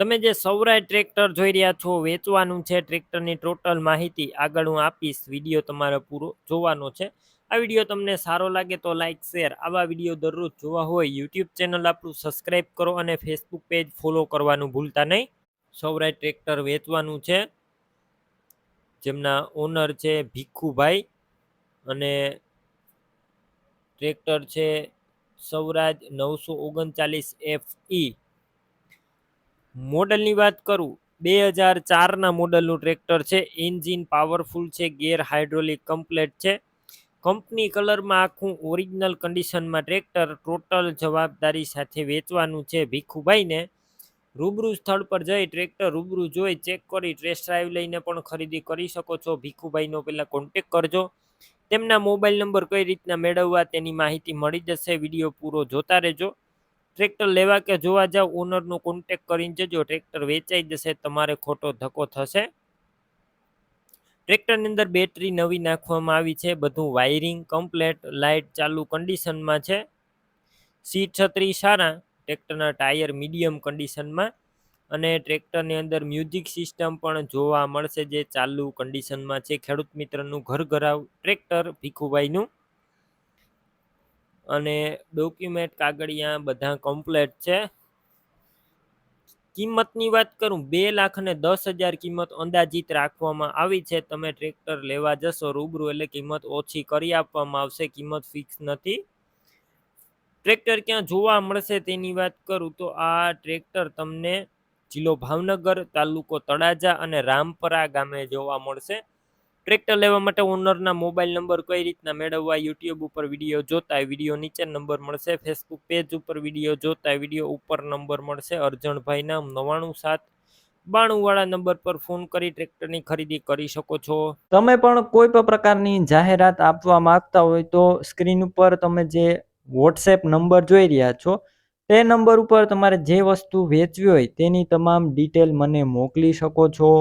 તમે જે સૌરાય ટ્રેક્ટર જોઈ રહ્યા છો, વેચવાનું છે ટ્રેક્ટરની ટોટલ માહિતી આગળ હું આપીશ. વીડિયો તમારે પૂરો જોવાનો છે. આ વીડિયો તમને સારો લાગે તો લાઇક શેર, આવા વીડિયો દરરોજ જોવા હોય, યુટ્યુબ ચેનલ આપણું સબસ્ક્રાઈબ કરો અને ફેસબુક પેજ ફોલો કરવાનું ભૂલતા નહીં. સૌરાય ટ્રેક્ટર વેચવાનું છે. જેમના ઓનર છે ભીખુભાઈ અને ટ્રેક્ટર છે સૌરાજ નવસો ઓગણચાલીસ એફ ઈ. મોડલની વાત કરું, બે હજાર ચારના મોડલનું ટ્રેક્ટર છે, એન્જિન પાવરફુલ છે, ગેર હાઇડ્રોલિક કમ્પ્લેટ છે. કંપની કલરમાં આખું ઓરિજિનલ કન્ડિશનમાં ટ્રેક્ટર ટોટલ જવાબદારી સાથે વેચવાનું છે ભીખુભાઈને. રૂબરૂ સ્થળ પર જઈ ટ્રેક્ટર રૂબરૂ જોઈ ચેક કરી ટેસ્ટ ડ્રાઈવ લઈને પણ ખરીદી કરી શકો છો. ભીખુભાઈનો પહેલાં કોન્ટેક કરજો. તેમના મોબાઈલ નંબર કઈ રીતના મેળવવા તેની માહિતી મળી જશે. વીડિયો પૂરો જોતા રહેજો. ટ્રેક્ટર લેવા કે જોવા જાવ ઓનરનો કોન્ટેક કરીને જજો, ટ્રેક્ટર વેચાઈ જશે, તમારે ખોટો ધક્કો થશે. ટ્રેક્ટરની અંદર બેટરી નવી નાખવામાં આવી છે, બધું વાયરિંગ કમ્પ્લેટ લાઇટ ચાલુ કન્ડિશનમાં છે. સીટ છત્રી સારા, ટ્રેક્ટરના ટાયર મીડિયમ કન્ડિશનમાં અને ટ્રેક્ટરની અંદર મ્યુઝિક સિસ્ટમ પણ જોવા મળશે, જે ચાલુ કન્ડિશનમાં છે. ખેડૂત મિત્રનું ઘર ઘરાવ, ટ્રેક્ટર ભીખુભાઈનું. અને ડોક્યુમેન્ટ કાગળિયા બધા કમ્પ્લેટ છે. કિંમતની વાત કરું, બે લાખ અને દસ હજાર કિંમત અંદાજિત રાખવામાં આવી છે. તમે ટ્રેક્ટર લેવા જશો, રૂબરૂ એટલે કિંમત ઓછી કરી આપવામાં આવશે, કિંમત ફિક્સ નથી. ટ્રેક્ટર ક્યાં જોવા મળશે તેની વાત કરું તો આ ટ્રેક્ટર તમને જિલ્લો ભાવનગર તાલુકો તળાજા અને રામપરા ગામે જોવા મળશે. ટ્રેક્ટર લેવા માટે ઓનરના મોબાઈલ નંબર કઈ રીતના મેળવવા, યુટ્યુબ ઉપર વીડિયો જોતા વીડિયો નીચે નંબર મળશે, ફેસબુક પેજ ઉપર વીડિયો જોતા વીડિયો ઉપર નંબર મળશે અર્જણભાઈના નવાણું સાત બાણું વાળા નંબર પર ફોન કરી ટ્રેક્ટરની ખરીદી કરી શકો છો. તમે પણ કોઈ પણ પ્રકારની જાહેરાત આપવા માંગતા હોય તો સ્ક્રીન ઉપર તમે જે વોટ્સએપ નંબર જોઈ રહ્યા છો, તે નંબર ઉપર તમારે જે વસ્તુ વેચવી હોય તેની તમામ ડિટેલ મને મોકલી શકો છો.